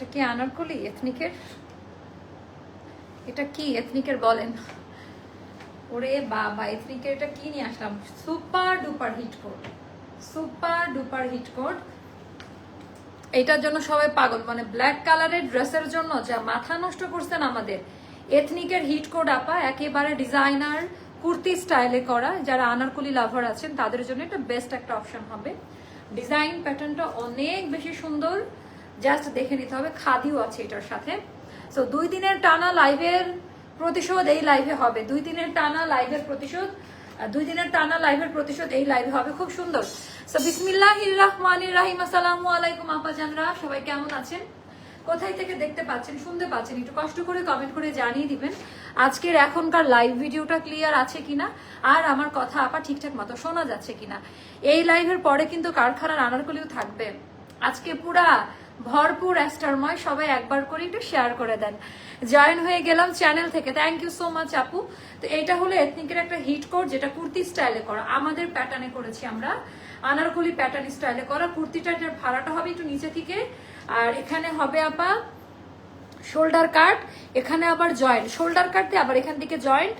এটা কি আনারকলি? এথনিকের? এটা কি? এথনিকের বলেন। ওরে বাবা, এথনিকের এটা কি নিয়ে আসলাম? Super duper hit code. Super duper hit code. এটার জন্য সবাই পাগল মানে ব্ল্যাক কালারের ড্রেসের জন্য যা মাথা নষ্ট করছেন আমাদের। এথনিকের হিট কোড আপা, একেবারে ডিজাইনার, কুর্তি স্টাইলে করা। যারা আনারকুলি লাভার আছেন, তাদের জন্য এটা বেস্ট একটা অপশন হবে। ডিজাইন প্যাটার্নটা অনেক বেশি সুন্দর। জাস্ট দেখে নিতে হবে, খাদিও আছে এটার সাথে। সো দুই দিনের টানা লাইভের প্রতিশোধ এই লাইভে হবে। দুই দিনের টানা লাইভের প্রতিশোধ দুই দিনের টানা লাইভের প্রতিশোধ এই লাইভে হবে। খুব সুন্দর। সো বিসমিল্লাহির রহমানির রাহিম। আসসালামু আলাইকুম আপাজানরা। সবাই কেমন আছেন? কোথায় থেকে দেখতে পাচ্ছেন, শুনতে পাচ্ছেন? একটু কষ্ট করে কমেন্ট করে জানিয়ে দিবেন, আজকের এখনকার লাইভ ভিডিওটা ক্লিয়ার আছে কিনা? আর আমার কথা আপা ঠিকঠাক মতো শোনা যাচ্ছে কিনা? এই লাইভের পরে কিন্তু কারখানার আনারকলিও থাকবে। আজকে পুরা ভরপুর অ্যাস্টারময়, সবাই একবার করে একটু শেয়ার করে দেন। জয়েন হয়ে গেলাম চ্যানেল থেকে। থ্যাংক ইউ সো মাচ আপু। তো এটা হলো এথনিকের একটা হিট কোড যেটা কুর্তি স্টাইলে করা। আমাদের প্যাটার্নে করেছি আমরা। আনারকলি প্যাটার্ন স্টাইলে করা। কুর্তিটার যে ভাড়াটা হবে একটু নিচে থেকে। আর এখানে হবে আপা শোল্ডার কাট এখানে আবার জয়েন্ট শোল্ডার কাট দিয়ে আবার এখান থেকে জয়েন্ট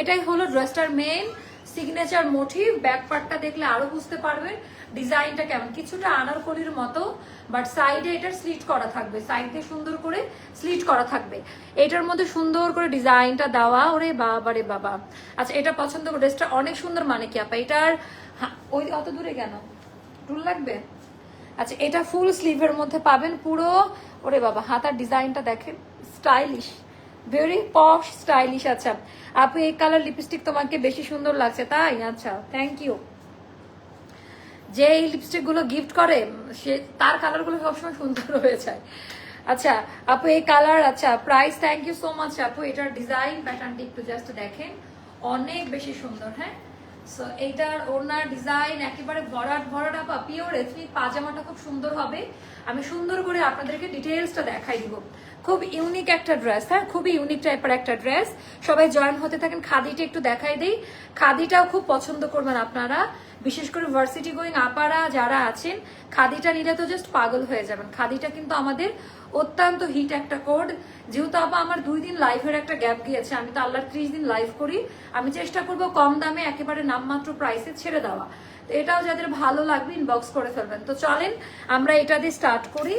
এটাই হলো ড্রেসটার মেইন সিগনেচার মোটিভ ব্যাক পার্টটা দেখলে আরও বুঝতে পারবেন ডিজাইনটা কেমন। কিছুটা আনারকলির মতো বাট সাইডে এটার স্লিট করা থাকবে। সাইড সুন্দর করে স্লিট করা থাকবে। এটার মধ্যে সুন্দর করে ডিজাইনটা দেওয়া, ওরে বাবা রে বাবা। আচ্ছা এটা পছন্দ করে ড্রেসটা অনেক সুন্দর মানে কি আপা। এটার ওই অত দূরে কেন? টুল লাগবে? আচ্ছা এটা ফুল স্লিভের মধ্যে পাবেন পুরো, ওরে বাবা, হাতার ডিজাইনটা দেখেন স্টাইলিশ ভেরি পশ স্টাইলিশ আচ্ছা। আপু, এই কালার লিপস্টিক তোমাকে বেশি সুন্দর লাগছে, তাই? আচ্ছা থ্যাংক ইউ যে এই লিপস্টিকগুলো গিফট করে, সে, তার কালারগুলো সবসময় সুন্দর হয়ে যায়। আচ্ছা আপু, এই কালার আচ্ছা price thank you so much আপু। এটার ডিজাইন প্যাটার্নটি একটু জাস্ট দেখেন। অনেক বেশি সুন্দর হ্যাঁ? সো এইটার ওনার ডিজাইন একেবারে ভরাট ভরাট, আপা পিওর এথনিক পাজামাটা খুব সুন্দর হবে। আমি সুন্দর করে আপনাদেরকে ডিটেলসটা দেখাই দিব। খুব ইউনিক একটা ড্রেস হ্যাঁ? খুবই ইউনিক টাইপের একটা ড্রেস সবাই জয়েন হতে থাকেন। খাদিটা একটু দেখাই দিই। খাদিটাও খুব পছন্দ করবেন আপনারা। বিশেষ করে ভার্সিটি গোয়িং আপারা যারা আছেন, খাদিটা নিলে তো জাস্ট পাগল হয়ে যাবেন। খাদিটা কিন্তু আমাদের অত্যন্ত হিট একটা কোড যেহেতু আপা, আমার দুই দিন লাইফের একটা গ্যাপ গিয়েছে, আমি তো আল্লাহর ত্রিশ দিন লাইভ করি। আমি চেষ্টা করব কম দামে একেবারে নামমাত্র প্রাইসে ছেড়ে দেওয়া। তো এটাও যাদের ভালো লাগবে ইনবক্স করে ফেলবেন। তো চলেন, আমরা এটা দিয়ে স্টার্ট করি।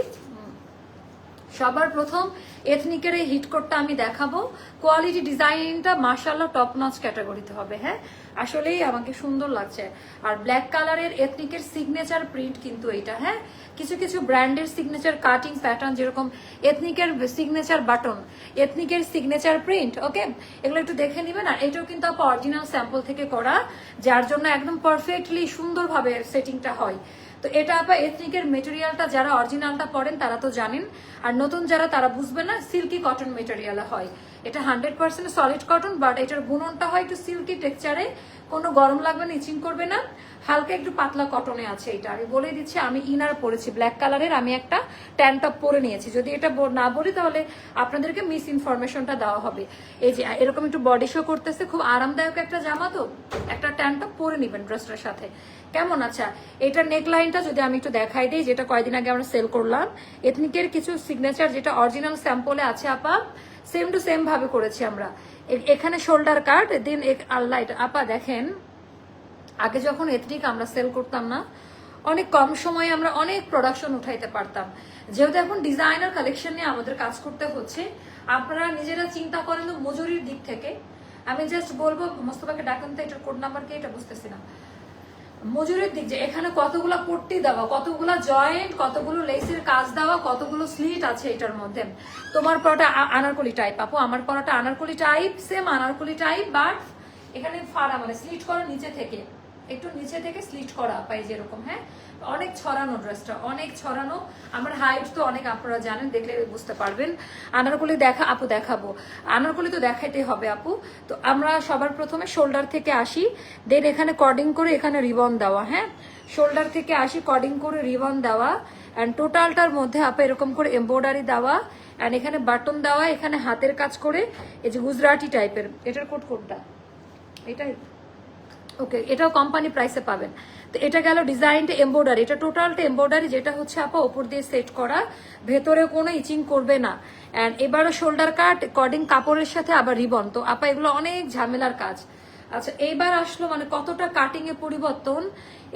সবার প্রথম এথনিকের এই হিট কোডটা আমি দেখাবো। কোয়ালিটি ডিজাইনটা মার্শাল্লাহ টপ নচ ক্যাটাগরিতে হবে হ্যাঁ? আসলেই আমাকে সুন্দর লাগছে। আর ব্ল্যাক কালারের এথনিকের সিগনেচার প্রিন্ট কিন্তু এইটা হ্যাঁ? কিছু কিছু ব্র্যান্ডের সিগনেচার কাটিং প্যাটার্ন যেরকম এথনিকের সিগনেচার বাটন এথনিকের সিগনেচার প্রিন্ট ওকে এগুলো একটু দেখে নেবেন। আর এটাও কিন্তু অরিজিনাল স্যাম্পল থেকে করা, যার জন্য একদম পারফেক্টলি সুন্দরভাবে সেটিংটা হয়। তো এটা আবার এথনিকের মেটেরিয়ালটা যারা অরিজিনালটা পড়েন তারা তো জানেন। আর নতুন যারা তারা বুঝবে না সিল্কি কটন মেটেরিয়াল হয়। এটা hundred percent solid cotton but এটার বুননটা হয় একটু সিল্কি টেক্সচারে কোনো গরম লাগবে না, ইচিং করবে না। হালকা একটু পাতলা কটনে আছে এটা। আমি বলে দিচ্ছি, আমি ইনার পরেছি ব্ল্যাক কালারের আমি একটা ট্যান টপ পরে নিয়েছি। যদি এটা না বলি, তাহলে আপনাদেরকে মিস ইনফরমেশনটা দেওয়া হবে। এই যে, এরকম একটু বডি শো করতেছে, খুব আরামদায়ক একটা জামা তো। একটা ট্যান টপ পরে নেবেন ড্রেসটার সাথে। কেমন আচ্ছা? এটার নেকলাইনটা যদি আমি একটু দেখাই দিই, যেটা কয়দিন আগে আমরা সেল করলাম। এথনিকের কিছু সিগনেচার যেটা অরিজিনাল স্যাম্পলে আছে, আপা। সেম টু সেম ভাবে করেছি আমরা। এখানে শোল্ডার কাট দেন আল্লাহ, এটা আপা দেখেন, আগে যখন এথনিক আমরা সেল করতাম না, অনেক কম সময়ে আমরা অনেক প্রোডাকশন উঠাইতে পারতাম। যেহেতু এখন ডিজাইনার কালেকশন নিয়ে আমাদের কাজ করতে হচ্ছে, আপনারা নিজেরা চিন্তা করেন মজুরির দিক থেকে। আমি জাস্ট বলব, মোস্তফাকে ডাকুন তো, এটার কোড নাম্বার কি, এটা বুঝতেছি না। মজুরির দিক যে, এখানে কতগুলো পট্টি দেওয়া, কতগুলো জয়েন্ট কতগুলো লেসের কাজ দেওয়া, কতগুলো স্লিট আছে এটার মধ্যে। তোমার পরোটা আনারকলি টাইপ আপু, আমার পরোটা anarkali type same anarkali type but এখানে ফাড়া মানে স্লিট করো নিচে থেকে। একটু নিচে থেকে স্লিট করা পাই যেরকম হ্যাঁ? অনেক ছড়ানো ড্রেসটা, অনেক ছড়ানো। আমার হাইট তো অনেক, আপনারা জানেন, দেখলে বুঝতে পারবেন। আনারকলি দেখা, আপু দেখাবো। আনারকলি তো দেখাইতে হবে, আপু। তো আমরা সবার প্রথমে শোল্ডার থেকে আসি। দেন এখানে কর্ডিং করে এখানে রিবন দেওয়া হ্যাঁ? শোল্ডার থেকে আসি, কর্ডিং করে রিবন দেওয়া। অ্যান্ড টোটালটার মধ্যে আপা এরকম করে এম্ব্রয়ডারি দেওয়া। অ্যান্ড এখানে বাটন দেওয়া, এখানে হাতের কাজ করে। এই যে গুজরাটি টাইপের, এটার কোট কোনটা এটাই। ওকে এটাও কোম্পানি প্রাইসে পাবেন। তো এটা গেল ডিজাইনটা এমব্রয়ডারি এটা টোটালটা এমব্রয়ডারি যেটা হচ্ছে আপা ওপর দিয়ে সেট করা, ভেতরে কোনো ইচিং করবে না। অ্যান্ড এবারও শোল্ডার কাট কর্ডিং কাপড়ের সাথে আবার রিবন তো আপা এগুলো অনেক ঝামেলার কাজ। আচ্ছা এইবার আসলো মানে কতটা কাটিং এ পরিবর্তন?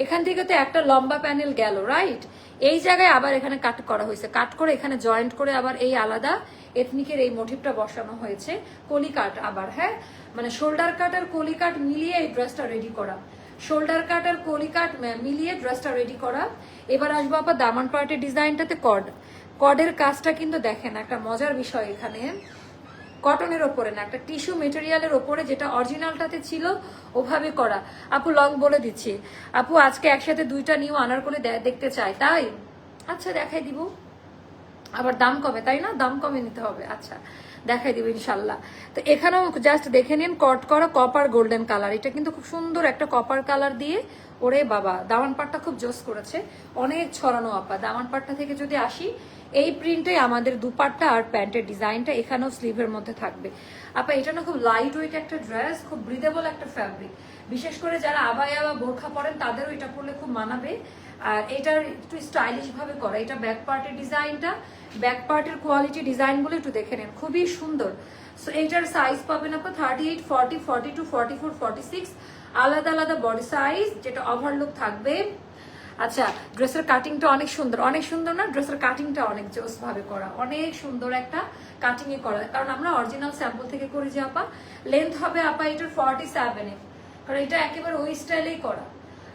এখান থেকে তো একটা লম্বা প্যানেল গেল রাইট এই জায়গায় আবার এখানে কাট করা হয়েছে। কাট করে এখানে জয়েন্ট করে আবার এই আলাদা এথনিকের এই মোটিভটা বসানো হয়েছে। কলি কাট আবার হ্যাঁ? মানে শোল্ডার কাট আর কলি কাট মিলিয়ে এই ড্রেসটা রেডি করা। শোল্ডার কাট আর কলি কাট মিলিয়ে ড্রেসটা রেডি করা। এবার আসব আবার দামান পার্টের ডিজাইনটাতে কড কডের কাজটা কিন্তু দেখেন, একটা মজার বিষয় এখানে। কটনের ওপরে না, একটা টিস্যু মেটেরিয়ালের ওপরে যেটা অরিজিনালটাতে ছিল, ওভাবে করা। আপু লং বলে দিচ্ছি। আপু আজকে একসাথে দুইটা নিউ আনার করে দেখতে চাই, তাই? আচ্ছা দেখাই দিব। আবার দাম কমে, তাই না? দাম কমে নিতে হবে আচ্ছা। দেখাই দিব ইনশাল্লাহ। তো এখানেও জাস্ট দেখে নিন কট করা কপার গোল্ডেন কালার এটা কিন্তু খুব সুন্দর একটা কপার কালার দিয়ে ওরে বাবা, দামান পাটটা খুব জোস করেছে। অনেক ছড়ানো আপা। দামান পাটটা থেকে যদি আসি, এই প্রিন্টে আমাদের দুপাট্টা আর প্যান্টের ডিজাইনটা এখানেও স্লিভের মধ্যে থাকবে। আপা, এটা না খুব লাইট ওয়েট একটা ড্রেস খুব ব্রিদেবল একটা ফ্যাব্রিক বিশেষ করে যারা আবায়া বা বোরখা পরেন, তাদেরও এটা পরলে খুব মানাবে। আর এটার একটু স্টাইলিশ ভাবে করা। এটা ব্যাক পার্টের ডিজাইনটা ব্যাক পার্টের কোয়ালিটি ডিজাইনগুলো একটু দেখে নেন, খুবই সুন্দর। সো এইটার সাইজ পাবেন আপনার thirty eight forty forty two forty four forty six আলাদা আলাদা বডি সাইজ যেটা ওভারলুক থাকবে। আচ্ছা ড্রেসের কাটিংটা অনেক সুন্দর। অনেক সুন্দর না? ড্রেসের কাটিংটা অনেক জোস ভাবে করা। অনেক সুন্দর একটা কাটিং এ করা। কারণ আমরা অরিজিনাল স্যাম্পল থেকে করি যে আপা। লেন্থ হবে, আপা, এটার ফর্টি সেভেনে কারণ এটা একেবারে ওই স্টাইলেই করা।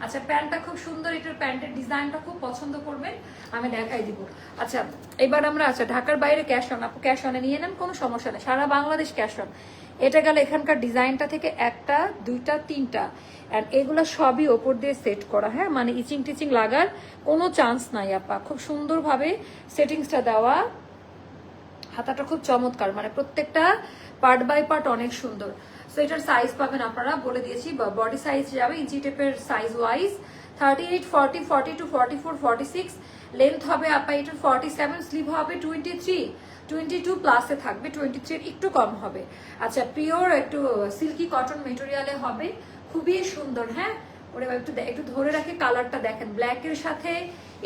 আচ্ছা প্যান্টটা খুব সুন্দর, এটার প্যান্টের ডিজাইনটা খুব পছন্দ করবেন, আমি দেখাই দিব। আচ্ছা এবার আমরা আচ্ছা ঢাকার বাইরে ক্যাশ অন, আপু, ক্যাশ অনে নিয়ে নেন, কোনো সমস্যা নেই, সারা বাংলাদেশ ক্যাশ অন। এটা গেল এখানকার ডিজাইনটা থেকে একটা, দুইটা, তিনটা অ্যান্ড এগুলো সবই ওপর দিয়ে সেট করা হ্যাঁ? মানে ইচিং টিচিং লাগার কোনো চান্স নাই, আপা। খুব সুন্দরভাবে সেটিংসটা দেওয়া, হাতাটা খুব চমৎকার মানে প্রত্যেকটা পার্ট বাই পার্ট অনেক সুন্দর। সো এটার সাইজ পাবেন আপনারা। বলে দিয়েছি বডি সাইজ যাবে ইঞ্চি টেপের size wise thirty eight forty forty two forty four forty six length হবে আপা এটার ফর্টি সেভেন স্লিভ হবে টোয়েন্টি থ্রি টোয়েন্টি টু প্লাসে থাকবে টোয়েন্টি থ্রির একটু কম হবে। আচ্ছা পিওর একটু সিল্কি কটন মেটেরিয়ালে হবে। খুবই সুন্দর হ্যাঁ? ওরে একটু একটু ধরে রাখে কালারটা দেখেন। ব্ল্যাকের সাথে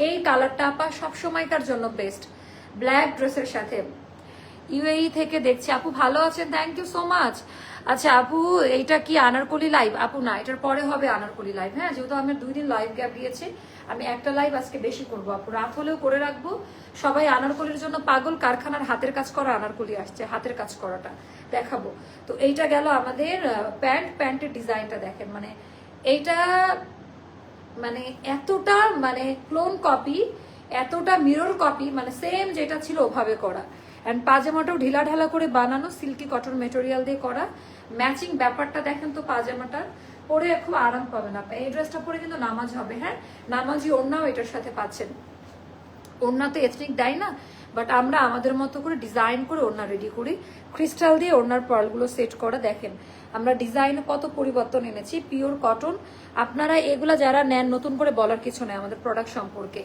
এই কালারটা আপা সবসময়কার জন্য বেস্ট ব্ল্যাক ড্রেসের সাথে। ইউএই থেকে দেখছি। আপু, ভালো আছেন? থ্যাংক ইউ সো মাচ আচ্ছা আপু, এইটা কি আনারকলি লাইভ আপু, না, এটার পরে হবে আনারকলি লাইভ হ্যাঁ? যেহেতু আমি দুই দিন লাইভ গ্যাপ দিয়েছি, আমি একটা লাইভ আজকে বেশি করব। আপু, রাত হলেও করে রাখব। সবাই আনারকলির জন্য পাগল, কারখানার হাতের কাজ করা আনারকলি আসছে, হাতের কাজ করাটা। দেখাবো। তো এইটা গেল আমাদের প্যান্ট প্যান্টের ডিজাইনটা দেখেন। মানে এইটা মানে এতটা মানে ক্লোন কপি এতটা মিরর কপি মানে সেম যেটা ছিল ওভাবে করা। অ্যান্ড পাজামাটাও ঢিলা ঢালা করে বানানো সিল্কি কটন মেটেরিয়াল দিয়ে করা। ম্যাচিং ব্যাপারটা দেখেন তো পাজামাটার পরে খুব আরাম পাবেন আপনি। এই ড্রেসটা পরে কিন্তু নামাজ হবে হ্যাঁ? নামাজি ওড়নাও এটার সাথে পাচ্ছেন। ওড়না তো এথনিক দেয় না বাট আমরা আমাদের মতো করে ডিজাইন করে ওড়না রেডি করি। ক্রিস্টাল দিয়ে ওড়নার পার্লগুলো সেট করা, দেখেন। আমরা ডিজাইনে কত পরিবর্তন এনেছি পিওর কটন আপনারা এগুলা যারা নেন, নতুন করে বলার কিছু নেই আমাদের প্রোডাক্ট সম্পর্কে।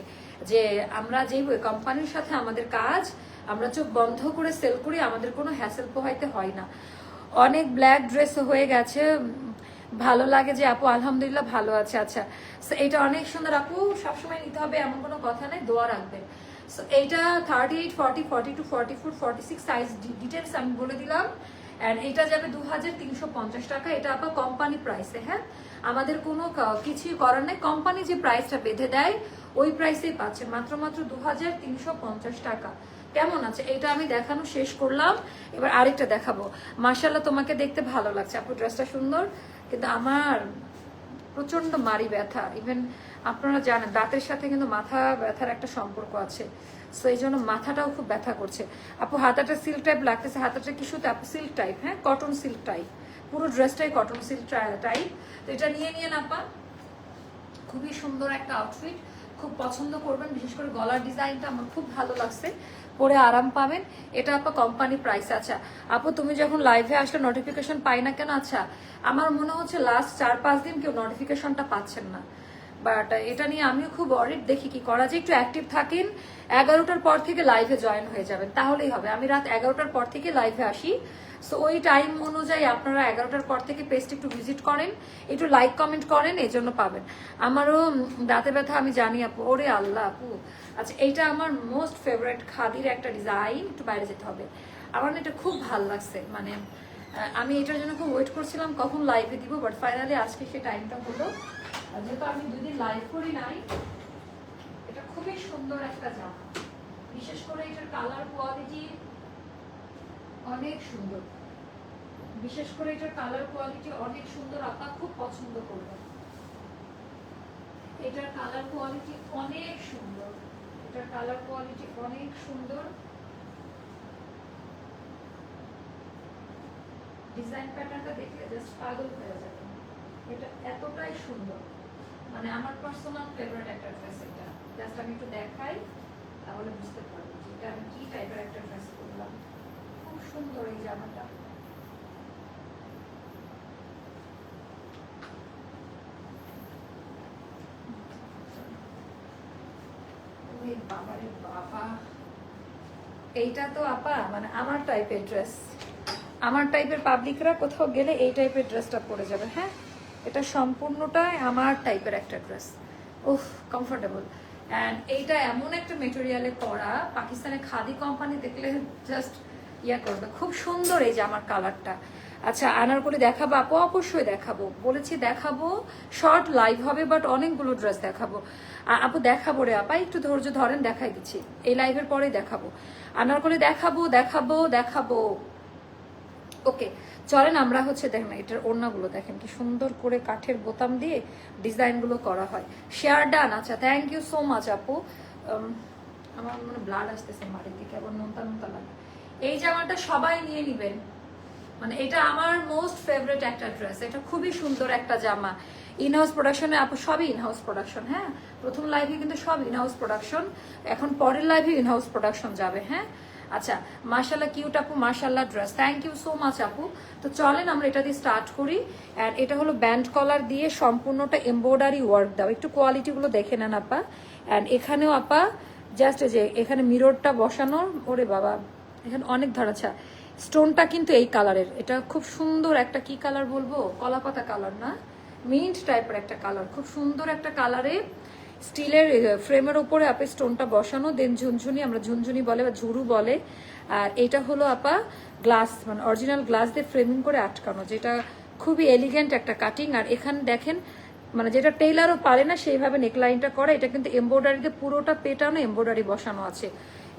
যে আমরা যেই কোম্পানির সাথে আমাদের কাজ আমরা চোখ বন্ধ করে সেল করি আমাদের কোনো হ্যাসেল পোহাইতে হয় না। অনেক ব্ল্যাক ড্রেস হয়ে গেছে। ভালো লাগে যে আপু আলহামদুলিল্লাহ ভালো আছে। আচ্ছা So, এটা অনেক সুন্দর আপু সবসময় নিতে হবে এমন কোনো কথা নেই দোয়া রাখবেন। সো এইটা thirty eight forty forty two forty four forty six size details আমি বলে দিলাম। অ্যান্ড এটা যাবে দু হাজার তিনশো পঞ্চাশ টাকা। এটা আপা কোম্পানি প্রাইসে হ্যাঁ? আমাদের কোনো কিছুই করার নেই। কোম্পানি যে প্রাইসটা বেঁধে দেয় ওই প্রাইসেই পাচ্ছে। মাত্র মাত্র দু হাজার তিনশো পঞ্চাশ টাকা। কেমন আছে? এটা আমি দেখানো শেষ করলাম। এবার আরেকটা দেখাবো। মার্শাল্লাহ তোমাকে দেখতে ভালো লাগছে। আপু ড্রেসটা সুন্দর, কিন্তু আমার প্রচণ্ড মারি ব্যথা। ইভেন আপনারা জানেন, দাঁতের সাথে কিন্তু মাথা ব্যথার একটা সম্পর্ক আছে। সো এই জন্য মাথাটাও খুব ব্যথা করছে। আপু, হাতাটা সিল্ক টাইপ লাগতেছে। হাতাটা কি সুতো? আপু সিল্ক টাইপ হ্যাঁ? কটন সিল্ক টাইপ পুরো ড্রেসটাই কটন সিল্ক টাইপ তো এটা নিয়ে নিয়ে আপা। খুবই সুন্দর একটা আউটফিট খুব পছন্দ করবেন, বিশেষ করে গলার ডিজাইনটা আমার খুব ভালো লাগছে। পরে আরাম পাবেন। এটা আপা কোম্পানি প্রাইস আছে আপু, তুমি যখন লাইভে আসলে নোটিফিকেশন পাই না কেন? আচ্ছা আমার মনে হচ্ছে লাস্ট চার পাঁচ দিন কেউ নোটিফিকেশনটা পাচ্ছেন না। বাট এটা নিয়ে আমিও খুব অরিট দেখি কি করা যায়। একটু অ্যাক্টিভ থাকেন, এগারোটার পর থেকে লাইভে জয়েন হয়ে যাবেন। তাহলেই হবে। আমি রাত এগারোটার পর থেকে লাইভে আসি। সো ওই টাইম অনুযায়ী আপনারা এগারোটার পর থেকে পেজটা একটু ভিজিট করেন, একটু লাইক কমেন্ট করেন এই জন্য পাবেন। আমারও দাঁতে ব্যথা, আমি জানি আপু। ওরে আল্লাহ আপু। আচ্ছা এইটা আমার মোস্ট ফেভারিট খাদির একটা ডিজাইন একটু বাইরে যেতে হবে। আমার এটা খুব ভালো লাগছে মানে আমি এটার জন্য খুব ওয়েট করছিলাম, কখন লাইভে দিব বাট ফাইনালি আজকে সে টাইমটা হলো। যেহেতু আমি দুই দিন লাইভ করি নাই, এটা খুবই সুন্দর একটা জামা। বিশেষ করে এটার কালার কোয়ালিটি অনেক সুন্দর। বিশেষ করে এটার কালার কোয়ালিটি অনেক সুন্দর, আপা খুব পছন্দ করবেন। এটার কালার কোয়ালিটি অনেক সুন্দর। এটার কালার কোয়ালিটি অনেক সুন্দর। ডিজাইন প্যাটার্নটা দেখলে জাস্ট পাগল হয়ে যাবে। এটা এতটাই সুন্দর। মানে আমার পার্সোনাল ফেভারিট একটা ড্রেস এটা। জাস্ট আমি একটু দেখাই, তাহলে বুঝতে পারব যে এটা আমি কি টাইপের একটা ড্রেস করলাম খুব সুন্দর এই জামাটা ওরে এইটা তো আপা মানে আমার টাইপের ড্রেস আমার টাইপের পাবলিকরা কোথাও গেলে এই টাইপের ড্রেসটা পরে যাবে হ্যাঁ? এটা সম্পূর্ণটাই আমার টাইপের একটা ড্রেস উফ কমফোর্টেবল অ্যান্ড এইটা এমন একটা মেটেরিয়ালে করা পাকিস্তানের খাদি কোম্পানি দেখলে জাস্ট ইয়া করবে। খুব সুন্দর এই যে আমার কালারটা আচ্ছা আনারকলি দেখাবো আপু? অবশ্যই দেখাবো। বলেছি দেখাবো। শর্ট লাইভ হবে বাট অনেকগুলো ড্রেস দেখাবো। আপু দেখাবো রে আপা, একটু ধৈর্য ধরেন, দেখাই দিচ্ছি। এই লাইভের পরেই দেখাবো। আনারকলি দেখাবো দেখাবো দেখাবো। ওকে চলেন আমরা হচ্ছে দেখেন, এটার ওড়নাগুলো দেখেন, কি সুন্দর করে কাঠের বোতাম দিয়ে ডিজাইনগুলো করা হয়। শেয়ার ডান আচ্ছা থ্যাংক ইউ সো মাচ আপু। আমার মানে ব্লাড আসতেছে মাটির দিকে, আবার নোনতা নোনতা লাগে। এই জামাটা সবাই নিয়ে নিবেন। মানে এটা আমার মোস্ট ফেভারিট একটা ড্রেস এটা খুবই সুন্দর একটা জামা। ইনহাউস প্রোডাকশনে আপু সবই ইনহাউস প্রোডাকশন হ্যাঁ? প্রথম লাইভে কিন্তু সব ইনহাউস প্রোডাকশন এখন পরের লাইভে ইনহাউস প্রোডাকশন যাবে হ্যাঁ? আচ্ছা মার্শাল্লাহ কিউট আপু মার্শাল্লাহ dress thank you so much আপু। তো চলেন আমরা এটা দিয়ে স্টার্ট করি। অ্যান্ড এটা হলো ব্যান্ড কলার দিয়ে সম্পূর্ণটা এমব্রয়ডারি ওয়ার্ক দাও। একটু কোয়ালিটিগুলো দেখে নেন আপা। অ্যান্ড এখানেও আপা জাস্ট যে এখানে মিররটা বসানোর ওরে বাবা, এখানে অনেক ধর আচ্ছা। স্টোনটা কিন্তু এই কালারের। এটা খুব সুন্দর একটা কি কালার বলব? কলাপাতা কালার না? মিন্ট টাইপের একটা কালার। খুব সুন্দর একটা কালারে স্টিলের ফ্রেমের উপরে আপে স্টোনটা বসানো, দেন ঝুনঝুনি, আমরা ঝুনঝুনি বলে বা ঝুরু বলে। আর এটা হলো আপা গ্লাস মানে অরিজিনাল গ্লাস দিয়ে ফ্রেমিং করে আটকানো, যেটা খুবই এলিগেন্ট একটা কাটিং আর এখানে দেখেন মানে যেটা টেইলারও পারে না, সেইভাবে নেকলাইনটা করা, এটা কিন্তু এমব্রয়ডারিতে পুরোটা পেটানো এমব্রয়ডারি বসানো আছে।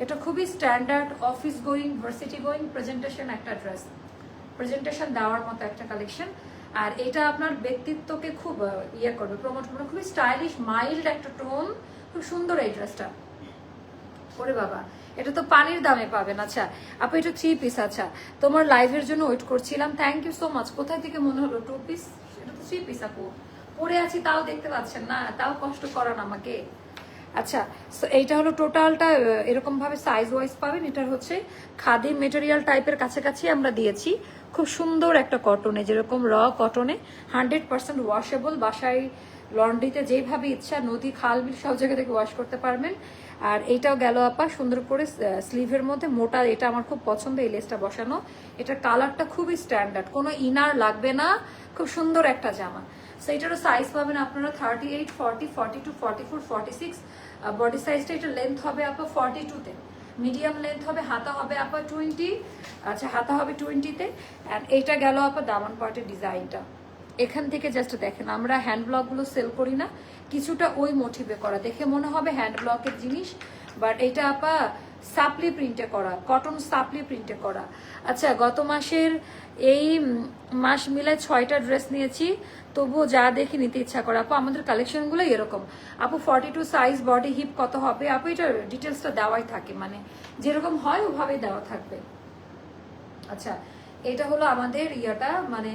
এটা খুবই standard office going varsity going presentation একটা ড্রেস প্রেজেন্টেশন দেওয়ার মতো একটা কালেকশন আর এটা আপনার ব্যক্তিত্বকে খুব ইয়ে করবে প্রমোট করবে। খুবই স্টাইলিশ মাইল্ড একটা টোন খুব সুন্দর এই ড্রেসটা ওরে বাবা, এটা তো পানির দামে পাবেন। আচ্ছা আপু, এটা থ্রি পিস আচ্ছা। তোমার লাইভের জন্য ওয়েট করছিলাম। থ্যাংক ইউ সো মাচ কোথায় থেকে মনে হলো টু পিস এটা তো থ্রি পিস আপু। পরে আছি, তাও দেখতে পাচ্ছেন না। তাও কষ্ট করান আমাকে। আচ্ছা এইটা হলো টোটালটা এরকম ভাবে সাইজ ওয়াইজ পাবেন। এটা হচ্ছে খাদি মেটেরিয়াল টাইপের কাছাকাছি আমরা দিয়েছি। খুব সুন্দর একটা কটনে যেরকম র কটনে হান্ড্রেড পার্সেন্ট ওয়াশেবল বাসায় লন্ড্রিতে যেভাবে ইচ্ছা, নদী, খাল, বিল সব জায়গা থেকে ওয়াশ করতে পারবেন। আর এইটাও গেল আপা, সুন্দর করে স্লিভের মধ্যে। মোটা, এটা আমার খুব পছন্দ, এই লেসটা বসানো। এটার কালারটা খুবই স্ট্যান্ডার্ড কোনো ইনার লাগবে না, খুব সুন্দর একটা জামা। সো এটারও সাইজ পাবেন আপনারা thirty eight forty forty two forty four forty six body সাইজটা এটা লেন্থ হবে আপা ফর্টি টুতে মিডিয়াম লেন্থ হবে, হাতা হবে আপা টোয়েন্টি আচ্ছা হাতা হবে টোয়েন্টিতে অ্যান্ড এইটা গেল আপা দামন পার্টের ডিজাইনটা এখান থেকে জাস্ট দেখেন, আমরা হ্যান্ড ব্লকগুলো সেল করি না, কিছুটা ওই মোটিভে করা। দেখে মনে হবে হ্যান্ড ব্লকের জিনিস বাট এটা আপা সাপলি প্রিন্টে করা কটন সাপলি প্রিন্টে করা। আচ্ছা গত মাসের এই মাস মিলে ছয়টা ড্রেস নিয়েছি, তবুও যা দেখে নিতে ইচ্ছা করে। আপু, আমাদের কালেকশনগুলো এরকম। আপু forty two size body hip কত হবে? আপু এটা ডিটেলসটা দেওয়াই থাকে মানে যেরকম হয় ওভাবেই দেওয়া থাকবে। আচ্ছা এটা হলো আমাদের ইয়েটা মানে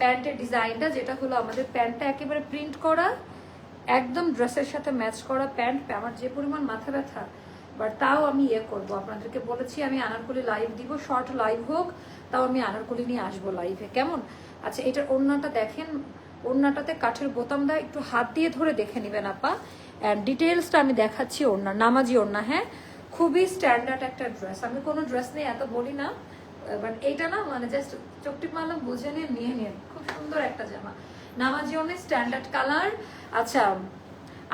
প্যান্টের ডিজাইনটা, যেটা হলো আমাদের প্যান্টটা একেবারে প্রিন্ট করা, একদম ড্রেসের সাথে ম্যাচ করা প্যান্ট, আমার যে পরিমাণ মাথা ব্যথা বাট তাও আমি ইয়ে করব। আপনাদেরকে বলেছি, আমি আনারকলি লাইভ দিব শর্ট লাইভ হোক, তাও আমি আনারকলি নিয়ে আসব লাইভে কেমন? আচ্ছা এটার ওড়নাটা দেখেন। ওড়নাটাতে কাঠের বোতাম দেয়, একটু হাত দিয়ে ধরে দেখে নেবেন আপা। অ্যান্ড ডিটেলসটা আমি দেখাচ্ছি ওড়না, নামাজি ওড়না হ্যাঁ? খুবই স্ট্যান্ডার্ড একটা ড্রেস আমি কোনো ড্রেস নিয়ে এত বলি না। বাট এইটা না মানে জাস্ট চোখটিপ মারলাম, বুঝে নিয়ে নিয়ে নিন খুব সুন্দর একটা জামা। নামাজি অনেক স্ট্যান্ডার্ড কালার আচ্ছা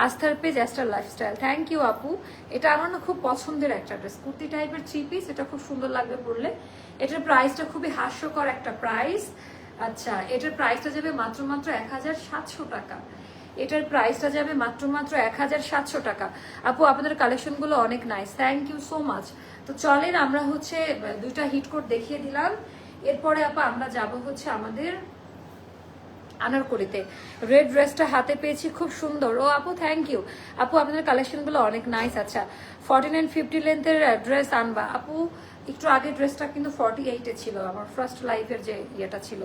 আস্থার page Aster lifestyle thank you আপু এটা আমার না খুব পছন্দের একটা ড্রেস কুর্তি টাইপের থ্রি পিস এটা খুব সুন্দর লাগবে পরলে। এটার প্রাইসটা খুবই হাস্যকর একটা প্রাইস আচ্ছা এটার প্রাইসটা যাবে মাত্র মাত্র এক হাজার সাতশো টাকা। এটার প্রাইসটা যাবে মাত্র মাত্র এক হাজার সাতশো টাকা। আপু, আপনাদের কালেকশনগুলো অনেক nice thank you so much তো চলেন, আমরা হচ্ছে, দুইটা হিট কোট দেখিয়ে দিলাম। এরপরে আপা, আমরা যাব হচ্ছে আমাদের আনারকলিতে। রেড ড্রেসটা হাতে পেয়েছি, খুব সুন্দর। ও আপু থ্যাংক ইউ আপু, আপনাদের কালেকশনগুলো অনেক নাইস আচ্ছা। ফর্টি নাইন ফিফটি লেন্থের ড্রেস আনবা। আপু, একটু আগে ড্রেসটা কিন্তু ফর্টি এইটে ছিল, আমার ফার্স্ট লাইফের যে ইয়েটা ছিল।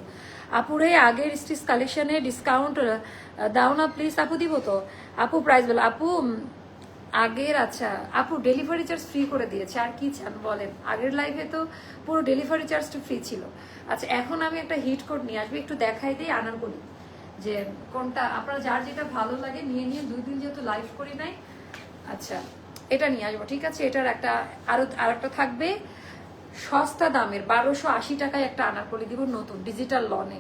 আপুরে আগের স্টিচ কালেকশনে ডিসকাউন্ট দাও না প্লিজ আপু দিব তো? আপু প্রাইস বলো। আপু আগের আচ্ছা আপু ডেলিভারি চার্জ ফ্রি করে দিয়েছে, আর কি চান বলেন? আগের লাইফে তো পুরো ডেলিভারি চার্জটা ফ্রি ছিল। আচ্ছা এখন আমি একটা হিট কোড নিয়ে আসব, একটু দেখাই দিই আনার বলি যে কোনটা, আপনারা যার যেটা ভালো লাগে নিয়ে নিয়ে দুই দিন যেহেতু লাইভ করি নাই। আচ্ছা এটা নিয়ে আসব, ঠিক আছে? এটার একটা, আরও আর একটা থাকবে। সস্তা দামের, বারোশো আশি টাকায় একটা আনার আনারকলি দিব নতুন ডিজিটাল লনে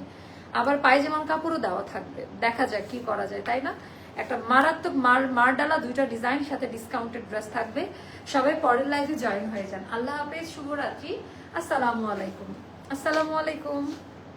আবার পায়জামার কাপড়ও দেওয়া থাকবে। দেখা যাক কি করা যায়, তাই না? একটা মারাত্মক মার, মারডালা দুইটা ডিজাইন সাথে ডিসকাউন্টেড ড্রেস থাকবে। সবাই পরের লাইফে জয়েন হয়ে যান। আল্লাহ হাফেজ, শুভরাত্রি। আসসালামু আলাইকুম। আসসালামু আলাইকুম।